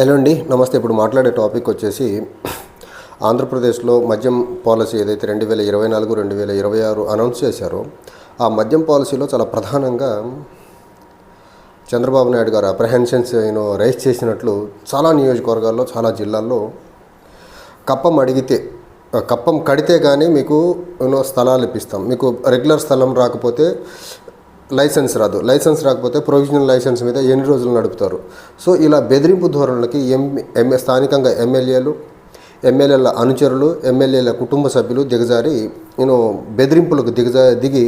Hello అండి నమస్తే. ఇప్పుడు మాట్లాడే టాపిక్ వచ్చేసి ఆంధ్రప్రదేశ్లో మద్యం పాలసీ ఏదైతే రెండు వేల ఇరవై నాలుగు రెండు వేల ఇరవై ఆరు అనౌన్స్ చేశారో ఆ మద్యం పాలసీలో చాలా ప్రధానంగా చంద్రబాబు నాయుడు గారు అప్రహెన్షన్స్ యూనో రైజ్ చేసినట్లు చాలా నియోజకవర్గాల్లో చాలా జిల్లాల్లో కప్పం అడిగితే కప్పం కడితే కానీ మీకు స్థలాలు ఇప్పిస్తాం. మీకు రెగ్యులర్ స్థలం రాకపోతే లైసెన్స్ రాదు. లైసెన్స్ రాకపోతే ప్రొవిజనల్ లైసెన్స్ మీద ఎన్ని రోజులు నడుపుతారు? సో ఇలా బెదిరింపు ధోరణులకి ఎం ఎంఏ స్థానికంగా ఎమ్మెల్యేలు ఎమ్మెల్యేల అనుచరులు ఎమ్మెల్యేల కుటుంబ సభ్యులు దిగజారి నేను బెదిరింపులకు దిగజా దిగి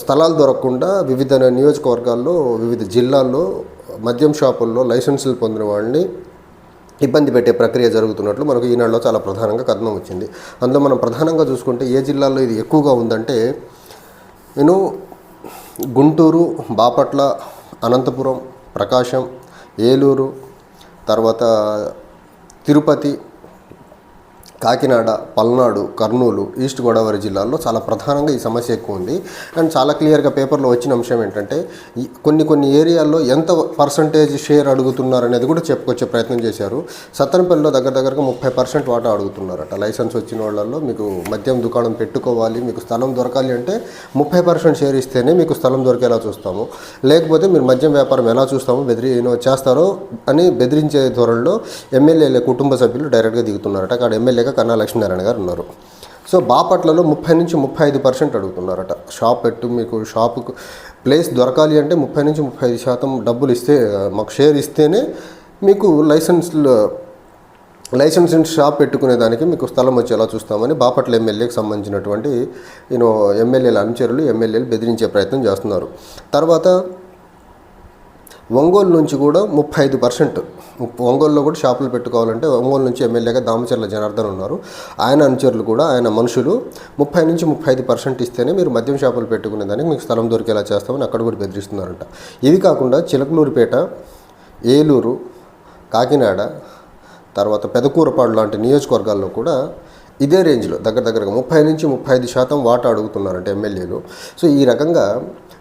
స్థలాలు దొరకకుండా వివిధ నియోజకవర్గాల్లో వివిధ జిల్లాల్లో మద్యం షాపుల్లో లైసెన్సులు పొందిన వాళ్ళని ఇబ్బంది పెట్టే ప్రక్రియ జరుగుతున్నట్లు మనకు ఈనాడులో చాలా ప్రధానంగా కథనం వచ్చింది. అందులో మనం ప్రధానంగా చూసుకుంటే ఏ జిల్లాలో ఇది ఎక్కువగా ఉందంటే నేను గుంటూరు బాపట్ల అనంతపురం ప్రకాశం ఏలూరు తర్వాత తిరుపతి కాకినాడ పల్నాడు కర్నూలు ఈస్ట్ గోదావరి జిల్లాల్లో చాలా ప్రధానంగా ఈ సమస్య ఎక్కువ ఉంది. అండ్ చాలా క్లియర్గా పేపర్లో వచ్చిన అంశం ఏంటంటే కొన్ని కొన్ని ఏరియాల్లో ఎంత పర్సంటేజ్ షేర్ అడుగుతున్నారు అనేది కూడా చెప్పుకొచ్చే ప్రయత్నం చేశారు. సత్తనపల్లిలో దగ్గర దగ్గరగా ముప్పై పర్సెంట్ వాటా అడుగుతున్నారట. లైసెన్స్ వచ్చిన వాళ్ళల్లో మీకు మద్యం దుకాణం పెట్టుకోవాలి మీకు స్థలం దొరకాలి అంటే ముప్పై పర్సెంట్ షేర్ ఇస్తేనే మీకు స్థలం దొరికేలా చూస్తాము. లేకపోతే మీరు మద్యం వ్యాపారం ఎలా చూస్తామో బెదిరి చేస్తారో అని బెదిరించే ధోరణిలో ఎమ్మెల్యేల కుటుంబ సభ్యులు డైరెక్ట్గా దిగుతున్నారట. అక్కడ ఎమ్మెల్యేగా కన్నా లక్ష్మీనారాయణ గారు ఉన్నారు. సో బాపట్లలో ముప్పై నుంచి ముప్పై ఐదు పర్సెంట్ అడుగుతున్నారట. షాప్ పెట్టు మీకు షాపుకు ప్లేస్ దొరకాలి అంటే ముప్పై నుంచి ముప్పై ఐదు శాతం డబ్బులు ఇస్తే మాకు షేర్ ఇస్తేనే మీకు లైసెన్స్లో లైసెన్స్ షాప్ పెట్టుకునే దానికి మీకు స్థలం వచ్చేలా చూస్తామని బాపట్ల ఎమ్మెల్యేకి సంబంధించినటువంటి నేను ఎమ్మెల్యేల అనుచరులు ఎమ్మెల్యేలు బెదిరించే ప్రయత్నం చేస్తున్నారు. తర్వాత ఒంగోలు నుంచి కూడా ముప్పై ఐదు పర్సెంట్. ఒంగోలులో కూడా షాపులు పెట్టుకోవాలంటే ఒంగోలు నుంచి ఎమ్మెల్యేగా దామచర్ల జనార్దన్ ఉన్నారు. ఆయన అనుచరులు కూడా ఆయన మనుషులు ముప్పై నుంచి ముప్పై ఐదు పర్సెంట్ ఇస్తేనే మీరు మద్యం షాపులు పెట్టుకునే దానికి మీకు స్థలం దొరికేలా చేస్తామని అక్కడ కూడా బెదిరిస్తున్నారంట. ఇవి కాకుండా చిలకలూరుపేట ఏలూరు కాకినాడ తర్వాత పెదకూరపాడు లాంటి నియోజకవర్గాల్లో కూడా ఇదే రేంజ్లో దగ్గర దగ్గరగా ముప్పై నుంచి ముప్పై ఐదు శాతం వాటా అడుగుతున్నారంట ఎమ్మెల్యేలు. సో ఈ రకంగా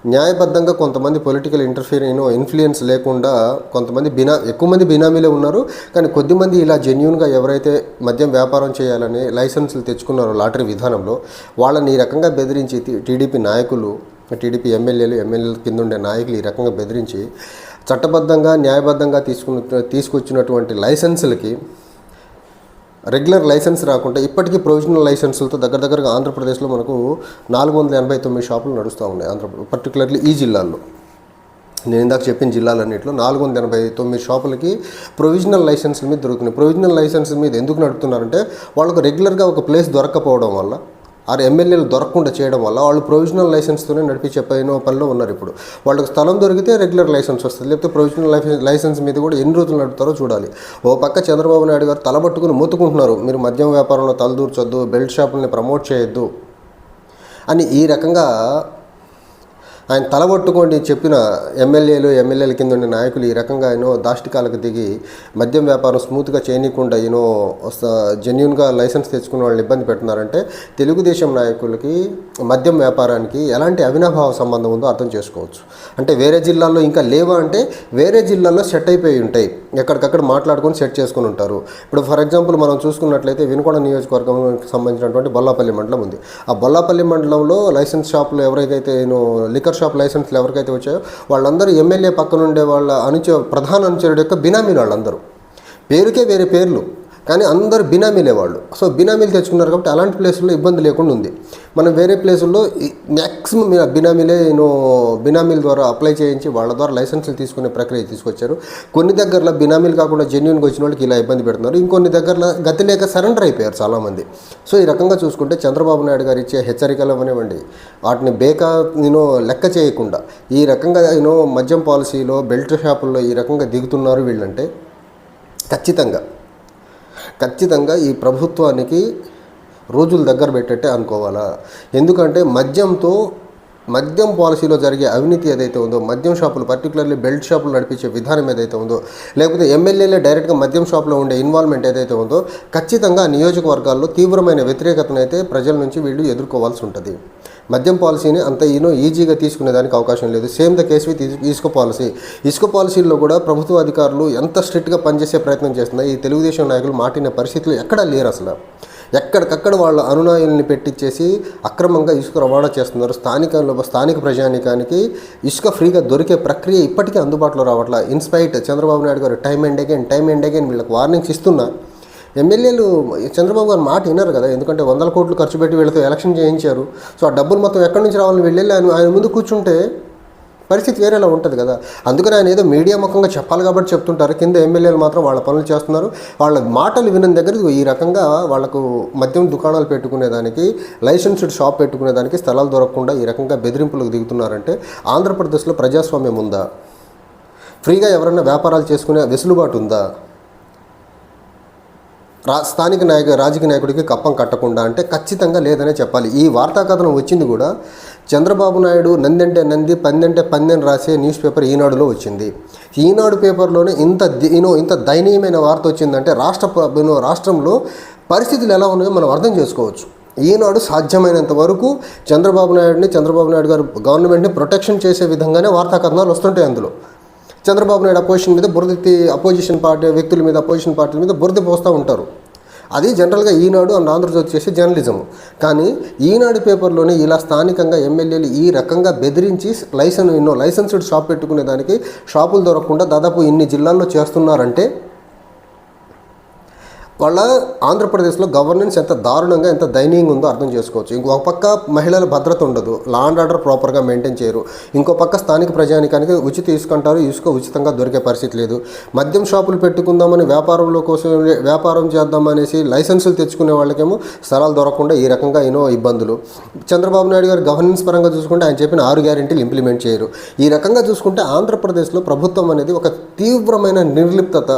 న్యాయబద్ధంగా కొంతమంది పొలిటికల్ ఇంటర్ఫియర్ ఇన్ఫ్లుయెన్స్ లేకుండా కొంతమంది బినా ఎక్కువ మంది బినామీలే ఉన్నారు. కానీ కొద్దిమంది ఇలా జెన్యున్గా ఎవరైతే మద్యం వ్యాపారం చేయాలని లైసెన్సులు తెచ్చుకున్నారో లాటరీ విధానంలో వాళ్ళని ఈ రకంగా బెదిరించి టీడీపీ నాయకులు టీడీపీ ఎమ్మెల్యేలు ఎమ్మెల్యేల కింద ఉండే నాయకులు ఈ రకంగా బెదిరించి చట్టబద్ధంగా న్యాయబద్ధంగా తీసుకున్న తీసుకొచ్చినటువంటి లైసెన్సులకి రెగ్యులర్ లైసెన్స్ రాకుండా ఇప్పటికీ ప్రొవిజనల్ లైసెన్సులతో దగ్గర దగ్గరగా ఆంధ్రప్రదేశ్లో మనకు నాలుగు వందల ఎనభై తొమ్మిది షాపులు నడుస్తూ ఉన్నాయి. ఆంధ్ర పర్టికులర్లీ ఈ జిల్లాల్లో. నేను ఇందాక చెప్పిన జిల్లాలన్నింటిలో నాలుగు వందల ఎనభై తొమ్మిది షాపులకి ప్రొవిజనల్ లైసెన్స్ మీద దొరుకుతున్నాయి. ప్రొవిజనల్ లైసెన్స్ మీద ఎందుకు నడుపుతున్నారంటే వాళ్ళకు రెగ్యులర్గా ఒక ప్లేస్ దొరకపోవడం వల్ల ఆరు ఎమ్మెల్యేలు దొరకకుండా చేయడం వల్ల వాళ్ళు ప్రొవిజనల్ లైసెన్స్తోనే నడిపించే పైన పనిలో ఉన్నారు ఇప్పుడు. వాళ్ళకి స్థలం దొరికితే రెగ్యులర్ లైసెన్స్ వస్తుంది. లేకపోతే ప్రొవిజనల్ లైసెన్స్ లైసెన్స్ మీద కూడా ఎన్ని రోజులు నడుపుతారో చూడాలి. ఓ పక్క చంద్రబాబు నాయుడు గారు తలబట్టుకుని మొత్తుకుంటున్నారు. మీరు మద్యం వ్యాపారంలో తలదూర్చొద్దు బెల్ట్ షాపుల్ని ప్రమోట్ చేయొద్దు అని ఈ రకంగా ఆయన తలబొట్టుకోండి చెప్పిన ఎమ్మెల్యేలు ఎమ్మెల్యేల కింద ఉండే నాయకులు ఈ రకంగా ఏనో దాష్టికాలకు దిగి మద్యం వ్యాపారం స్మూత్గా చేయనీయకుండా ఏనో జెన్యున్గా లైసెన్స్ తెచ్చుకున్న వాళ్ళని ఇబ్బంది పెడుతున్నారంటే తెలుగుదేశం నాయకులకి మద్యం వ్యాపారానికి ఎలాంటి అవినాభావ సంబంధం ఉందో అర్థం చేసుకోవచ్చు. అంటే వేరే జిల్లాల్లో ఇంకా లేవా అంటే వేరే జిల్లాల్లో సెట్ అయిపోయి ఉంటాయి. ఎక్కడికక్కడ మాట్లాడుకొని సెట్ చేసుకుని ఉంటారు. ఇప్పుడు ఫర్ ఎగ్జాంపుల్ మనం చూసుకున్నట్లయితే వినుకొండ నియోజకవర్గంకి సంబంధించినటువంటి బొల్లాపల్లి మండలం ఉంది. ఆ బొల్లాపల్లి మండలంలో లైసెన్స్ షాపులు ఎవరికైతే నేను లిక్కర్ షాప్ లైసెన్స్లు ఎవరికైతే వచ్చాయో వాళ్ళందరూ ఎమ్మెల్యే పక్కన ఉండే వాళ్ళ అనుచ ప్రధాన అనుచరుడు యొక్క బినామీలు వాళ్ళందరూ. పేరుకే వేరే పేర్లు. కానీ అందరు బినామీలే వాళ్ళు. సో బినామీలు తెచ్చుకున్నారు కాబట్టి అలాంటి ప్లేసుల్లో ఇబ్బంది లేకుండా ఉంది. మనం వేరే ప్లేసుల్లో మ్యాక్సిమం బినామీలే నేను బినామీల ద్వారా అప్లై చేయించి వాళ్ళ ద్వారా లైసెన్సులు తీసుకునే ప్రక్రియ తీసుకొచ్చారు. కొన్ని దగ్గరలో బినామీలు కాకుండా జెన్యున్గా వచ్చిన వాళ్ళకి ఇలా ఇబ్బంది పెడుతున్నారు. ఇంకొన్ని దగ్గరలో గతి లేక సరెండర్ అయిపోయారు చాలామంది. సో ఈ రకంగా చూసుకుంటే చంద్రబాబు నాయుడు గారు ఇచ్చే హెచ్చరికలు అవనివ్వండి. వాటిని బేకా నేను లెక్క చేయకుండా ఈ రకంగా నేను మద్యం పాలసీలో బెల్ట్ షాపుల్లో ఈ రకంగా దిగుతున్నారు వీళ్ళంటే ఖచ్చితంగా ఖచ్చితంగా ఈ ప్రభుత్వానికి రోజులు దగ్గర పెట్టట్టే అనుకోవాలా? ఎందుకంటే మద్యంతో మద్యం పాలసీలో జరిగే అవినీతి ఏదైతే ఉందో మద్యం షాపులు పర్టికులర్లీ బెల్ట్ షాపులు నడిపించే విధానం ఏదైతే ఉందో లేకపోతే ఎమ్మెల్యేలే డైరెక్ట్గా మద్యం షాప్లో ఉండే ఇన్వాల్వ్మెంట్ ఏదైతే ఉందో ఖచ్చితంగా నియోజకవర్గాల్లో తీవ్రమైన వ్యతిరేకతను అయితే ప్రజల నుంచి వీళ్ళు ఎదుర్కోవాల్సి ఉంటుంది. మద్యం పాలసీని అంత ఈనో ఈజీగా తీసుకునేదానికి అవకాశం లేదు. సేమ్ ద కేసు విత్ ఇసుక పాలసీ. ఇసుక పాలసీల్లో కూడా ప్రభుత్వ అధికారులు ఎంత స్ట్రిక్ట్గా పనిచేసే ప్రయత్నం చేస్తున్నారు ఈ తెలుగుదేశం నాయకులు మాటిన పరిస్థితులు ఎక్కడా లేరు అసలు. ఎక్కడికక్కడ వాళ్ళ అనునాయుల్ని పెట్టించేసి అక్రమంగా ఇసుక రవాణా చేస్తున్నారు. స్థానిక స్థానిక ప్రజానికానికి ఇసుక ఫ్రీగా దొరికే ప్రక్రియ ఇప్పటికీ అందుబాటులో రావట్లా. ఇన్స్పైట్ చంద్రబాబు నాయుడు గారు time and again time and again వీళ్ళకి వార్నింగ్స్ ఇస్తున్నా. ఎమ్మెల్యేలు చంద్రబాబు గారు మాట విన్నారు కదా ఎందుకంటే వందల కోట్లు ఖర్చు పెట్టి వీళ్ళతో ఎలక్షన్ చేయించారు. సో ఆ డబ్బులు మొత్తం ఎక్కడి నుంచి రావాలని వెళ్ళి ఆయన ముందు కూర్చుంటే పరిస్థితి వేరేలా ఉంటుంది కదా. అందుకని ఆయన ఏదో మీడియా ముఖంగా చెప్పాలి కాబట్టి చెప్తుంటారు. కింద ఎమ్మెల్యేలు మాత్రం వాళ్ళ పనులు చేస్తున్నారు. వాళ్ళ మాటలు వినని దగ్గర ఈ రకంగా వాళ్ళకు మద్యం దుకాణాలు పెట్టుకునేదానికి లైసెన్స్డ్ షాప్ పెట్టుకునేదానికి స్థలాలు దొరకకుండా ఈ రకంగా బెదిరింపులకు దిగుతున్నారంటే ఆంధ్రప్రదేశ్లో ప్రజాస్వామ్యం ఉందా? ఫ్రీగా ఎవరైనా వ్యాపారాలు చేసుకునే వెసులుబాటు ఉందా? రా స్థానిక నాయక రాజకీయ నాయకుడికి కప్పం కట్టకుండా అంటే ఖచ్చితంగా లేదనే చెప్పాలి. ఈ వార్తా కథనం వచ్చింది కూడా చంద్రబాబు నాయుడు నందంటే నంది పందంటే పందెని రాసే న్యూస్ పేపర్ ఈనాడులో వచ్చింది. ఈనాడు పేపర్లోనే ఇంత ది- యూనో ఇంత దయనీయమైన వార్త వచ్చిందంటే రాష్ట్ర రాష్ట్రంలో పరిస్థితులు ఎలా ఉన్నాయో మనం అర్థం చేసుకోవచ్చు. ఈనాడు సాధ్యమైనంత వరకు చంద్రబాబు నాయుడిని చంద్రబాబు నాయుడు గారు గవర్నమెంట్ని ప్రొటెక్షన్ చేసే విధంగానే వార్తా కథనాలు వస్తుంటాయి అందులో. చంద్రబాబు నాయుడు అపోజిషన్ మీద బురదెత్తి అపోజిషన్ పార్టీ వ్యక్తుల మీద అపోజిషన్ పార్టీల మీద బురద పోస్తూ ఉంటారు. అది జనరల్గా ఈనాడు అండ్ ఆంధ్రజ్యోతి చేసే జర్నలిజం. కానీ ఈనాడు పేపర్లోనే ఇలా స్థానికంగా ఎమ్మెల్యేలు ఈ రకంగా బెదిరించి లైసెన్స్ ఎన్నో లైసెన్స్డ్ షాప్ పెట్టుకునే దానికి షాపులు దొరకకుండా దాదాపు ఇన్ని జిల్లాల్లో చేస్తున్నారంటే వాళ్ళ ఆంధ్రప్రదేశ్లో గవర్నెన్స్ ఎంత దారుణంగా ఎంత దయనీయంగా ఉందో అర్థం చేసుకోవచ్చు. ఇంకో పక్క మహిళల భద్రత ఉండదు. లా అండ్ ఆర్డర్ ప్రాపర్గా మెయింటైన్ చేయరు. ఇంకో పక్క స్థానిక ప్రజానికానికి ఉచిత తీసుకుంటారు. ఇసుక ఉచితంగా దొరికే పరిస్థితి లేదు. మద్యం షాపులు పెట్టుకుందామని వ్యాపారంలో కోసం వ్యాపారం చేద్దామనేసి లైసెన్సులు తెచ్చుకునే వాళ్ళకేమో స్థలాలు దొరకకుండా ఈ రకంగా ఎన్నో ఇబ్బందులు. చంద్రబాబు నాయుడు గారు గవర్నెన్స్ పరంగా చూసుకుంటే ఆయన చెప్పిన ఆరు గ్యారెంటీలు ఇంప్లిమెంట్ చేయరు. ఈ రకంగా చూసుకుంటే ఆంధ్రప్రదేశ్లో ప్రభుత్వం అనేది ఒక తీవ్రమైన నిర్లిప్తత.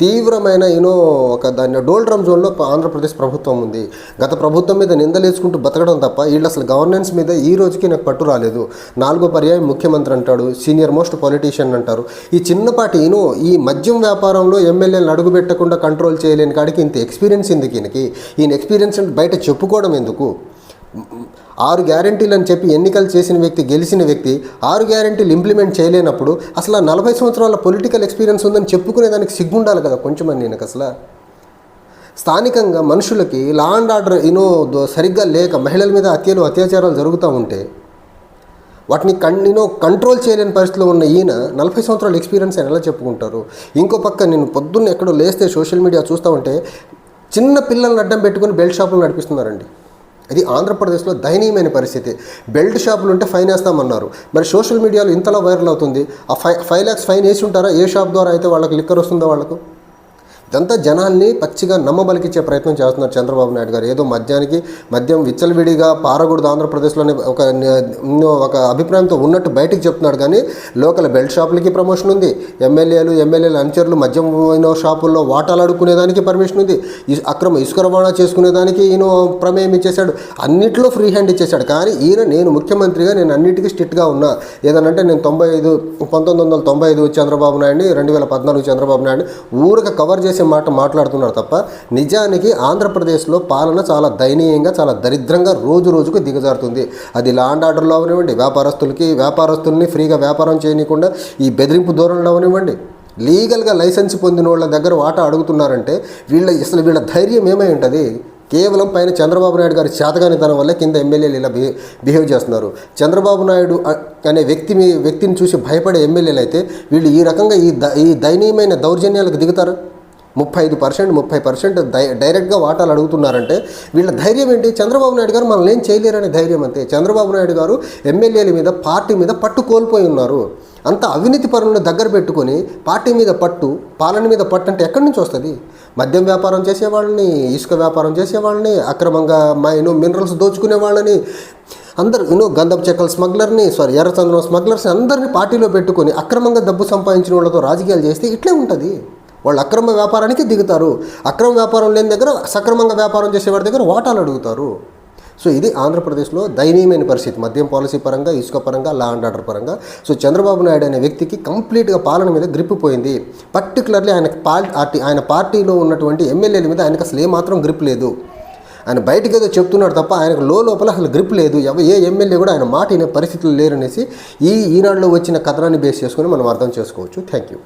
తీవ్రమైన యూనో ఒక దాన్ని డోల్ డ్రమ్ జోన్లో ఆంధ్రప్రదేశ్ ప్రభుత్వం ఉంది. గత ప్రభుత్వం మీద నిందలేసుకుంటూ బతకడం తప్ప వీళ్ళు అసలు గవర్నెన్స్ మీద ఈ రోజుకి నాకు పట్టు రాలేదు. నాలుగో పర్యాయం ముఖ్యమంత్రి అంటాడు సీనియర్ మోస్ట్ పొలిటీషియన్ అంటారు. ఈ చిన్నపాటి యూనో ఈ మద్యం వ్యాపారంలో ఎమ్మెల్యేలను అడుగు పెట్టకుండా కంట్రోల్ చేయలేని కాడికి ఇంత ఎక్స్పీరియన్స్ ఎందుకు ఈయనకి? ఈయన ఎక్స్పీరియన్స్ బయట చెప్పుకోవడం ఎందుకు? ఆరు గ్యారెంటీలు అని చెప్పి ఎన్నికలు చేసిన వ్యక్తి గెలిచిన వ్యక్తి ఆరు గ్యారెంటీలు ఇంప్లిమెంట్ చేయలేనప్పుడు అసలు నలభై సంవత్సరాల పొలిటికల్ ఎక్స్పీరియన్స్ ఉందని చెప్పుకునే దానికి సిగ్గుండాలి కదా కొంచెం నేను అసలు. స్థానికంగా మనుషులకి లా అండ్ ఆర్డర్ యూనో సరిగ్గా లేక మహిళల మీద హత్యలు అత్యాచారాలు జరుగుతూ ఉంటే వాటిని కన్నీనో కంట్రోల్ చేయలేని పరిస్థితిలో ఉన్న ఈయన నలభై సంవత్సరాల ఎక్స్పీరియన్స్ ఆయన ఎలా చెప్పుకుంటారు? ఇంకో పక్క నేను పొద్దున్న ఎక్కడో లేస్తే సోషల్ మీడియా చూస్తూ ఉంటే చిన్న పిల్లల్ని అడ్డం పెట్టుకుని బెల్ట్ షాపులు నడిపిస్తున్నారండి. ఇది ఆంధ్రప్రదేశ్లో దయనీయమైన పరిస్థితి. బెల్ట్ షాపులు ఉంటే ఫైన్ వేస్తామన్నారు. మరి సోషల్ మీడియాలో ఇంతలా వైరల్ అవుతుంది. ఆ ఫైవ్ ఫైవ్ ల్యాక్స్ ఫైన్ వేసి ఉంటారా? ఏ షాప్ ద్వారా అయితే వాళ్ళకి లిక్కర్ వస్తుందో వాళ్ళకు? ఇదంతా జనాల్ని పచ్చిగా నమ్మబలికిచ్చే ప్రయత్నం చేస్తున్నారు చంద్రబాబు నాయుడు గారు. ఏదో మద్యానికి మద్యం విచ్చలవిడిగా పారకూడదు ఆంధ్రప్రదేశ్లోనే ఒక ఒక అభిప్రాయంతో ఉన్నట్టు బయటకు చెప్తున్నాడు కానీ లోకల్ బెల్ట్ షాపులకి ప్రమోషన్ ఉంది. ఎమ్మెల్యేలు ఎమ్మెల్యేలు అనుచరులు మద్యం షాపుల్లో వాటాలు అడుక్కునేదానికి పర్మిషన్ ఉంది. అక్రమ ఇసుక రవాణా చేసుకునేదానికి ఈయన ప్రమేయం ఇచ్చేశాడు. అన్నిట్లో ఫ్రీ హ్యాండ్ ఇచ్చేశాడు. కానీ ఈయన నేను ముఖ్యమంత్రిగా నేను అన్నిటికీ స్ట్రిక్ట్గా ఉన్నా. ఏదనంటే నేను తొంభై ఐదు పంతొమ్మిది వందల తొంభై ఐదు చంద్రబాబు నాయుడిని రెండు వేల పద్నాలుగు చంద్రబాబు నాయుడు ఊరికి కవర్ చేసి మాట మాట్లాడుతున్నారు తప్ప నిజానికి ఆంధ్రప్రదేశ్లో పాలన చాలా దయనీయంగా చాలా దరిద్రంగా రోజు రోజుకు దిగజారుతుంది. అది లాండ్ ఆర్డర్లో అవనివ్వండి వ్యాపారస్తులకి వ్యాపారస్తుల్ని ఫ్రీగా వ్యాపారం చేయనీయకుండా ఈ బెదిరింపు ధోరణిలో అవనివ్వండి. లీగల్గా లైసెన్స్ పొందిన వాళ్ళ దగ్గర వాటా అడుగుతున్నారంటే వీళ్ళ అసలు వీళ్ళ ధైర్యం ఏమై ఉంటుంది? కేవలం పైన చంద్రబాబు నాయుడు గారి చేతగానితనం వల్లే కింద ఎమ్మెల్యేలు ఇలా బిహేవ్ చేస్తున్నారు. చంద్రబాబు నాయుడు అనే వ్యక్తి మీ వ్యక్తిని చూసి భయపడే ఎమ్మెల్యేలు అయితే వీళ్ళు ఈ రకంగా ఈ ద ఈ దయనీయమైన దౌర్జన్యాలకు దిగుతారు? ముప్పై ఐదు పర్సెంట్ ముప్పై పర్సెంట్ డై డైరెక్ట్గా వాటాలు అడుగుతున్నారంటే వీళ్ళ ధైర్యం ఏంటి? చంద్రబాబు నాయుడు గారు మనల్ని ఏం చేయలేరనే ధైర్యం అంతే. చంద్రబాబు నాయుడు గారు ఎమ్మెల్యేల మీద పార్టీ మీద పట్టు కోల్పోయి ఉన్నారు. అంత అవినీతి పరులను దగ్గర పెట్టుకొని పార్టీ మీద పట్టు పాలన మీద పట్టు అంటే ఎక్కడి నుంచి వస్తుంది? మద్యం వ్యాపారం చేసేవాళ్ళని ఇసుక వ్యాపారం చేసేవాళ్ళని అక్రమంగా మైను మినరల్స్ దోచుకునే వాళ్ళని అందరు యూనో గంధపు చెక్కల స్మగ్లర్ని సారీ ఎర్రచంద్రం స్మగ్లర్స్ని అందరినీ పార్టీలో పెట్టుకొని అక్రమంగా డబ్బు సంపాదించిన వాళ్ళతో రాజకీయాలు చేస్తే ఇట్లే ఉంటుంది. వాళ్ళు అక్రమ వ్యాపారానికి దిగుతారు. అక్రమ వ్యాపారం లేని దగ్గర సక్రమంగా వ్యాపారం చేసేవాడి దగ్గర వాటాలు అడుగుతారు. సో ఇది ఆంధ్రప్రదేశ్లో దయనీయమైన పరిస్థితి. మద్యం పాలసీ పరంగా ఇసుక పరంగా లా అండ్ ఆర్డర్ పరంగా. సో చంద్రబాబు నాయుడు అనే వ్యక్తికి కంప్లీట్గా పాలన మీద గ్రిప్ పోయింది పర్టికులర్లీ ఆయన పార్టీ ఆయన పార్టీలో ఉన్నటువంటి ఎమ్మెల్యేల మీద ఆయనకు అసలు ఏమాత్రం గ్రిప్ లేదు. ఆయన బయటకు ఏదో చెప్తున్నాడు తప్ప ఆయనకు లో లోపల అసలు గ్రిప్ లేదు. ఎవ ఏ ఎమ్మెల్యే కూడా ఆయన మాట వినే పరిస్థితులు లేరనేసి ఈ ఈనాడులో వచ్చిన కథనాన్ని బేస్ చేసుకొని మనం అర్థం చేసుకోవచ్చు. Thank you